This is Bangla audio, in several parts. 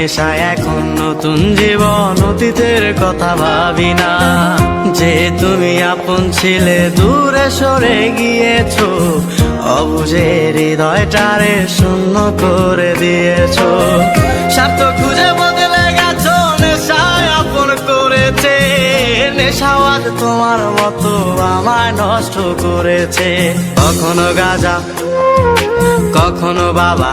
নেশা এখন নতুন জীবন, অতীতের কথা ভাবি না। যে তুমি আপন ছিলে, দূরে সরে গিয়েছো। অবুঝে হৃদয়টারে শূন্য করে দিয়েছ। স্বার্থ খুঁজে বদলে গেছো, নেশায় আপন করেছে। নেশাওয়াদ তোমার মতো আমায় নষ্ট করেছে। কখনো গাজা, কখনো বাবা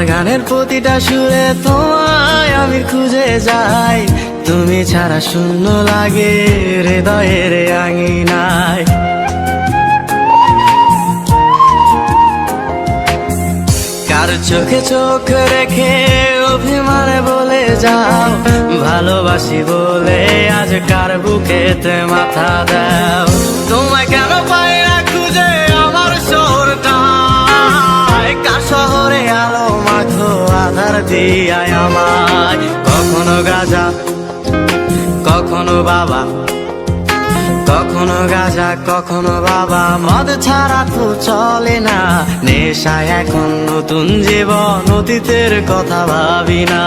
আমার গানের প্রতিটা সুরে তোমায় আমি খুঁজে যাই। তুমি ছাড়া শূন্য লাগে, হৃদয়ের আঙিনায়। কার চোখে চোখ রেখে অভিমানে বলে যাও, ভালোবাসি বলে আজ কার বুকেতে মাথা দাও। তোমায় কেন পাই আধার দিয়ায় আমায়। কখনো গাজা, কখনো বাবা, কখনো গাজা, কখনো বাবা। মদ ছাড়া তো চলে না, নেশায় এখন নতুন জীবন, অতীতের কথা ভাবি না।